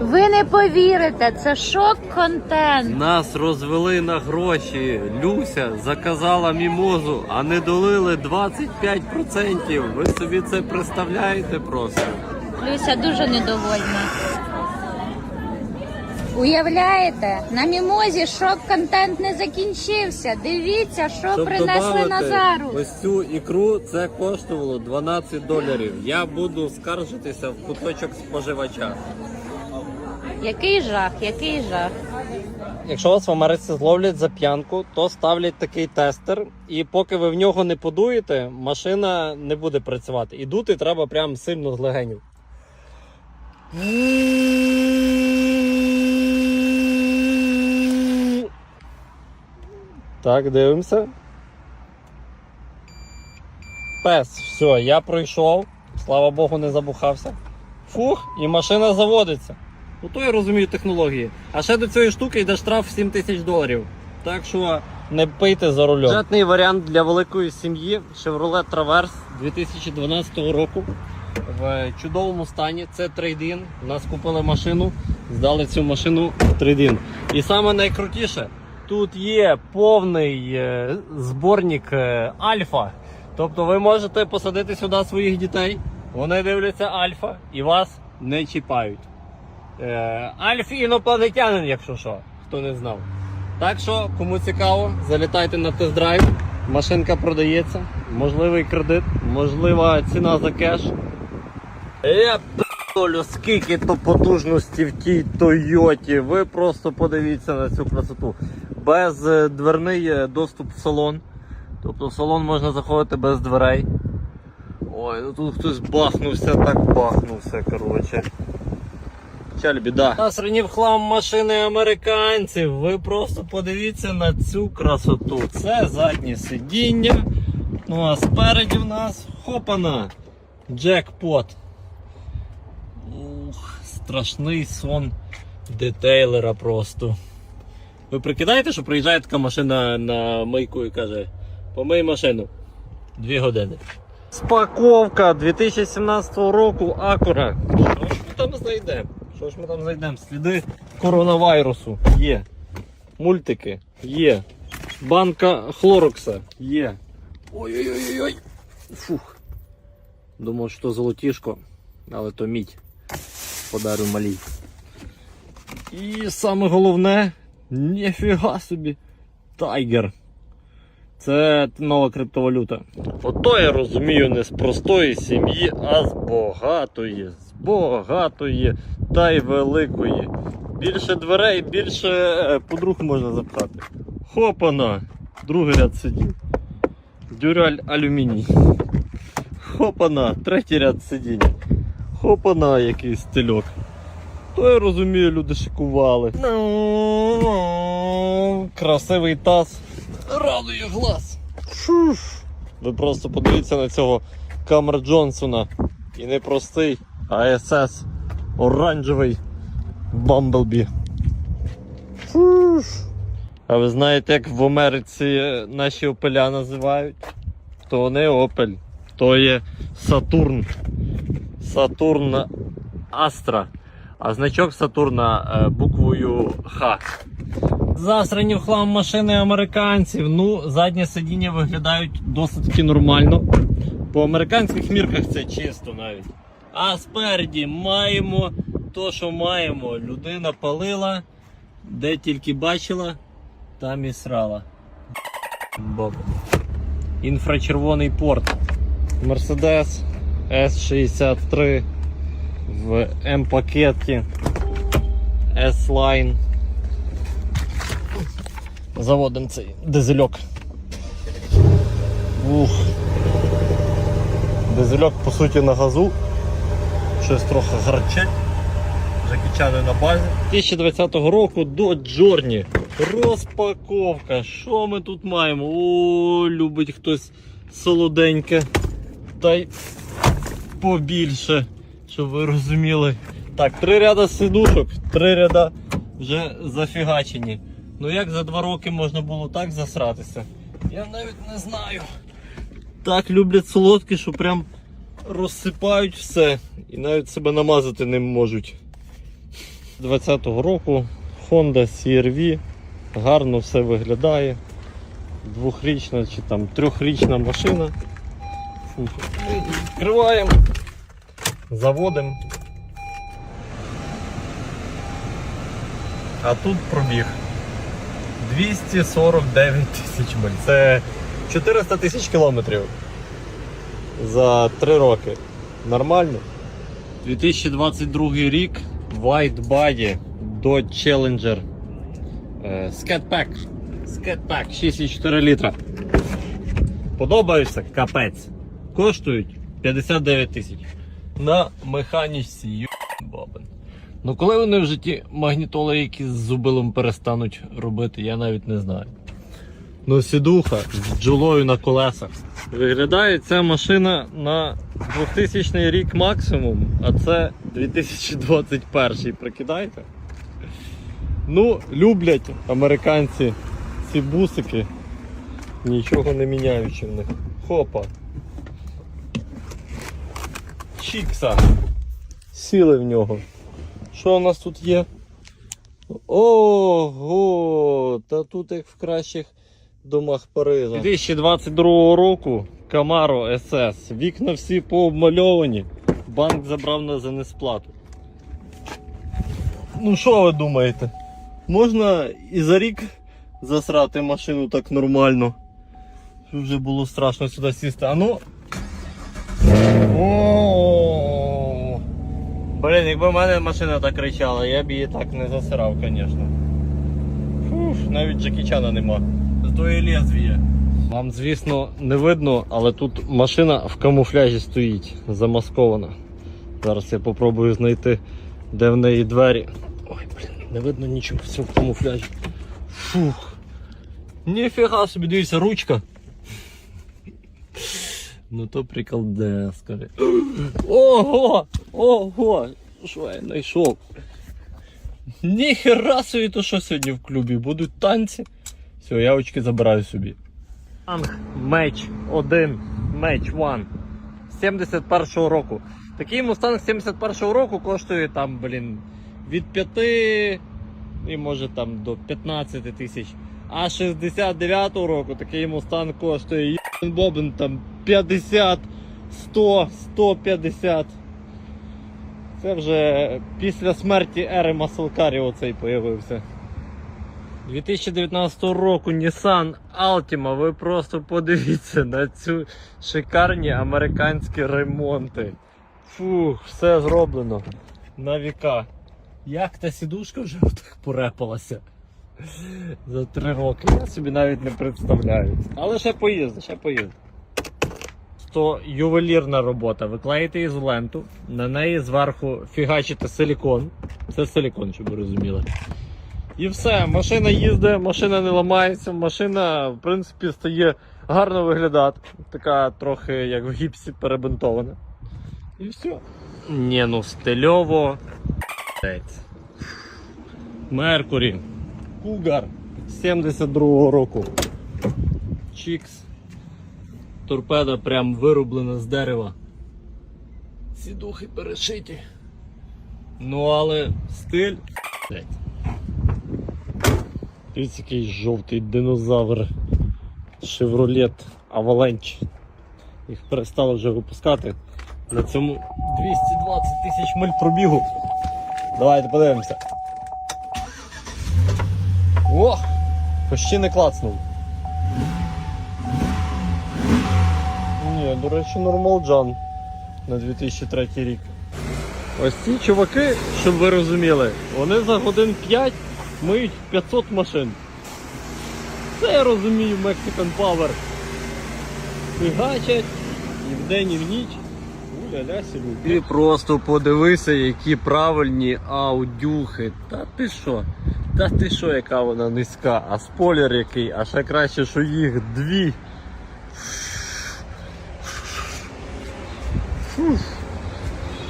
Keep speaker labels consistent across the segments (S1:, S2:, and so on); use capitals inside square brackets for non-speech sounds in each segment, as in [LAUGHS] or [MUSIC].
S1: Ви не повірите, це шок-контент.
S2: Нас розвели на гроші. Люся заказала мімозу, а не долили 25%. Ви собі це представляєте просто?
S1: Люся дуже недовольна. Уявляєте, на мімозі шок-контент не закінчився. Дивіться, що принесли
S2: добавити
S1: Назару.
S2: ось цю ікру, це коштувало 12 доларів. Я буду скаржитися в куточок споживача.
S1: Який жах, який жах.
S2: Якщо вас в Америці зловлять за п'янку, то ставлять такий тестер, і поки ви в нього не подуєте, машина не буде працювати. І дути треба прям сильно з легенів. Так, дивимося. Пес, все, я пройшов. Слава Богу, не забухався. Фух, і машина заводиться. Ну то я розумію технології. А ще до цієї штуки йде штраф 7 тисяч доларів. Так що не пийте за рулем. Бюджетний варіант для великої сім'ї Chevrolet Traverse 2012 року. В чудовому стані. Це трейдин. У нас купили машину, здали цю машину в трейдин. І саме найкрутіше, тут є повний е, зборник е, альфа. Тобто ви можете посадити сюди своїх дітей, вони дивляться альфа і вас не чіпають. Е, Альф інопланетянин, якщо що, хто не знав. Так що, кому цікаво, залітайте на тест-драйв. Машинка продається, можливий кредит, можлива ціна за кеш. Я долю, скільки то потужності в тій Тойоті. Ви просто подивіться на цю красоту. Без е, дверний е, доступ в салон. Тобто в салон можна заходити без дверей. Ой, ну тут хтось бахнувся, так бахнувся, коротше. Печаль біда. Насранів хлам машини американців. Ви просто подивіться на цю красоту. Це заднє сидіння. Ну а спереді в нас хопана. Джекпот. Ух, страшний сон детейлера просто. Ви прикидаєте, що приїжджає така машина на мийку і каже: помий машину. Дві години. Спаковка 2017 року Акура. Що ми там знайдемо? Що ж ми там знайдемо? Сліди коронавірусу є. Мультики є. Банка хлорокса є. Ой-ой-ой-ой. Фух. Думав, що золотішко, але то мідь. Подарю малій. І саме головне, ніфіга собі. Тайгер. Це нова криптовалюта. Ото я розумію не з простої сім'ї, а з багатої, з багатої та й великої. Більше дверей, більше е, подруг можна запхати. Хопана! Другий ряд сидінь. Дюраль алюміній. Хопана, третій ряд сидінь. Хопана, який стильок. То я розумію, люди шикували. Красивий таз. Радує глаз. Ви просто подивіться на цього Камер Джонсона. І не простий, а СС оранжевий Бамблбі. А ви знаєте, як в Америці наші опеля називають? То не Опель, то є Сатурн. Сатурн Астра. А значок Сатурна е, буквою Х. Засрані в хлам машини американців. Ну, заднє сидіння виглядають досить таки нормально. По американських мірках це чисто навіть. А спереді маємо то, що маємо. Людина палила, де тільки бачила, там і срала. Боб. Інфрачервоний порт. Mercedes S63 в М-пакеті S-Line. Заводимо цей дизельок. Ух. Дизельок по суті на газу. Щось трохи гарчить. Жакічани на базі. 2020 року до Джорні. Розпаковка. Що ми тут маємо? О, любить хтось солоденьке. Та й побільше, щоб ви розуміли. Так, три ряда сидушок, три ряда вже зафігачені. Ну як за два роки можна було так засратися? Я навіть не знаю. Так люблять солодкі, що прям розсипають все і навіть себе намазати не можуть. 2020 року Honda CR-V. Гарно все виглядає. Двохрічна чи там трьохрічна машина. Відкриваємо. Заводимо. А тут пробіг. 249 тисяч миль. Це 400 тисяч кілометрів за 3 роки. Нормально. 2022 рік White Body Dodge Challenger е, Skatpack. Skatpack 6,4 літра. Подобаються? Капець. Коштують 59 тисяч. На механічці ю... бабин. Ну коли вони в житті магнітоли якісь з зубилом перестануть робити, я навіть не знаю. Ну, сідуха з джулою на колесах. Виглядає ця машина на 2000 рік максимум, а це 2021 прикидайте. Ну, люблять американці ці бусики, нічого не міняючи в них. Хопа. Чікса. Сіли в нього. Що у нас тут є? Ого! Та тут як в кращих домах Парижа. 2022 року Camaro SS. Вікна всі пообмальовані. Банк забрав нас за несплату. Ну що ви думаєте? Можна і за рік засрати машину так нормально. Вже було страшно сюди сісти. А ну. О! Блін, якби в мене машина так кричала, я б її так не засирав, звісно. Фух, навіть Джекі Чана нема. І лезвіє. Вам, звісно, не видно, але тут машина в камуфляжі стоїть, замаскована. Зараз я попробую знайти, де в неї двері. Ой, блін, не видно нічого, в камуфляжі. Фух. Ніфіга собі, дивіться, ручка. Ну то приколде, скажи. Ого! Ого! Що я знайшов? Ніхера собі, то що сьогодні в клубі? Будуть танці. Все, я очки забираю собі. Танк меч 1, меч 1 71-го року. Такий мустанг 71-го року коштує там, блін, від 5 і може там до 15 тисяч. А 69-го року такий мустанг коштує бобин там 50, 100, 150. Це вже після смерті ери Маселкарі оцей появився. 2019 року Nissan Altima. Ви просто подивіться на цю шикарні американські ремонти. Фух, все зроблено. На віка. Як та сідушка вже [LAUGHS] так порепалася за три роки. Я собі навіть не представляю. Але ще поїзд, ще поїзд. То ювелірна робота. Ви клеїте ізоленту, на неї зверху фігачите силікон. Це силікон, щоб ви розуміли. І все, машина їздить, машина не ламається, машина, в принципі, стає гарно виглядати. Така трохи як в гіпсі перебинтована. І все. Ні, ну стильово. Меркурі. Кугар 72-го року. Чікс. Торпеда прям вирублена з дерева. Сідухи перешиті. Ну, але стиль. Дивіться, який жовтий динозавр. Chevrolet Avalanche. Їх перестали вже випускати. На цьому 220 тисяч миль пробігу. Давайте подивимося. О! Почти не клацнув. Ні, до речі, нормалджан на 2003 рік. Ось ці чуваки, щоб ви розуміли, вони за годин 5 миють 500 машин. Це я розумію Mexican Power. Фігачать і вдень, і в ніч. Уля-ля. Ти просто подивися, які правильні аудюхи. Та ти що? Та ти що, яка вона низька, а спойлер який, а ще краще, що їх дві. Фух.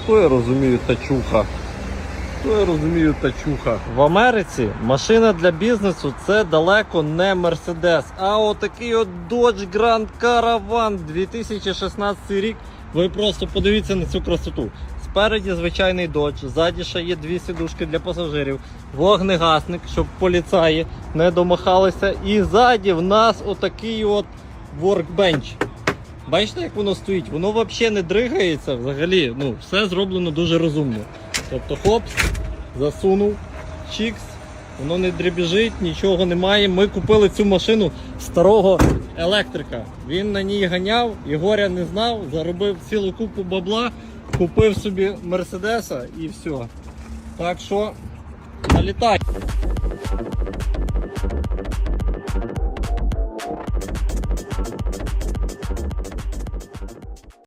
S2: То я розумію тачуха. То я розумію тачуха. В Америці машина для бізнесу це далеко не Мерседес, а отакий от Dodge Grand Caravan 2016 рік. Ви просто подивіться на цю красоту. Спереді звичайний додж, ззаді ще є дві сідушки для пасажирів, вогнегасник, щоб поліцаї не домахалися. І ззаді в нас отакий от воркбенч. Бачите, як воно стоїть? Воно взагалі не дригається взагалі. Ну, все зроблено дуже розумно. Тобто хопс, засунув, чікс, воно не дребіжить, нічого немає. Ми купили цю машину старого електрика. Він на ній ганяв, і горя не знав, заробив цілу купу бабла, купив собі Мерседеса і все. Так що налітай.